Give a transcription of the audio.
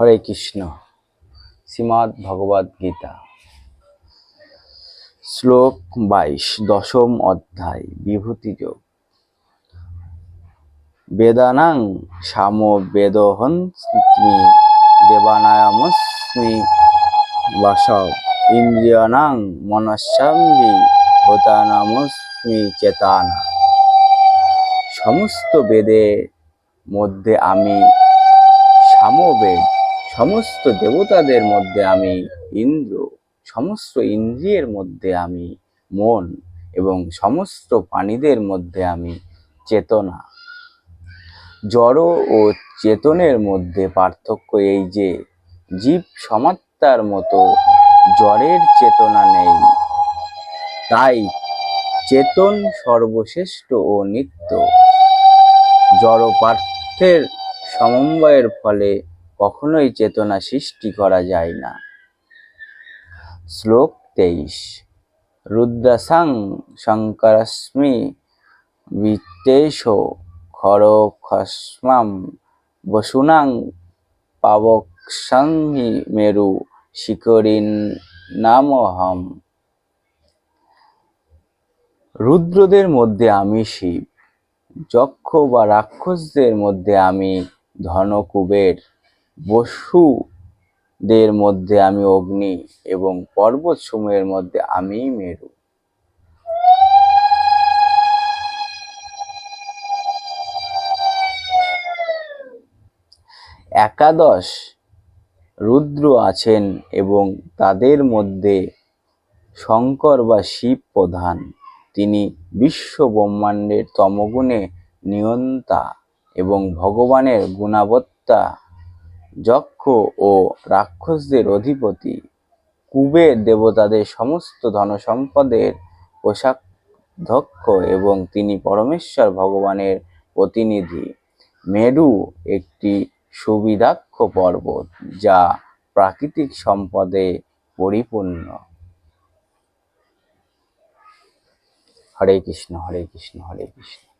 হরে কৃষ্ণ। শ্রীমদ্ ভগবদ গীতা। শ্লোক বাইশ, দশম অধ্যায়, বিভূতি যোগ। বেদানাং সাম বেদহন্মি দেবানায়ামস্মি, বাসব ইন্দ্রিয়ানাং মনস্যাম্বি ভূতানামস্মি চেতানা। সমস্ত বেদের মধ্যে আমি সামবেদ সমস্ত দেবতাদের মধ্যে আমি ইন্দ্র, সমস্ত ইন্দ্রিয়ের মধ্যে আমি মন এবং সমস্ত প্রাণীদের মধ্যে আমি চেতনা। জড় ও চেতনের মধ্যে পার্থক্য এই যে, জীব সমাত্মার মতো জড়ের চেতনা নেই। তাই চেতন সর্বশ্রেষ্ঠ ও নিত্য। জড় পার্থের সমন্বয়ের ফলে কখনোই চেতনা সৃষ্টি করা যায় না। শ্লোক তেইশ। রুদ্রাসাং শঙ্করস্মি বিত্তেশ খর খস্মাম বসুনাং পাবকসাংহি মেরু শিকরিন নামহম। রুদ্রদের মধ্যে আমি শিব, যক্ষ বা রাক্ষসদের মধ্যে আমি ধনকুবের বসুদের মধ্যে আমি অগ্নি এবং পর্বত সমূহের মধ্যে আমি মেরু। একাদশ রুদ্র আছেন এবং তাদের মধ্যে শঙ্কর বা শিব প্রধান। তিনি বিশ্ব ব্রহ্মাণ্ডের তমগুণে নিয়ন্তা এবং ভগবানের গুণাবত্তা যক্ষ ও রাক্ষসদের অধিপতি, কুবের দেবতাদের সমস্ত ধনসম্পদের কোষাধ্যক্ষ এবং তিনি পরমেশ্বর ভগবানের প্রতিনিধি। মেরু একটি সুবিধাক্ষ পর্বত যা প্রাকৃতিক সম্পদে পরিপূর্ণ। হরে কৃষ্ণ হরে কৃষ্ণ হরে কৃষ্ণ।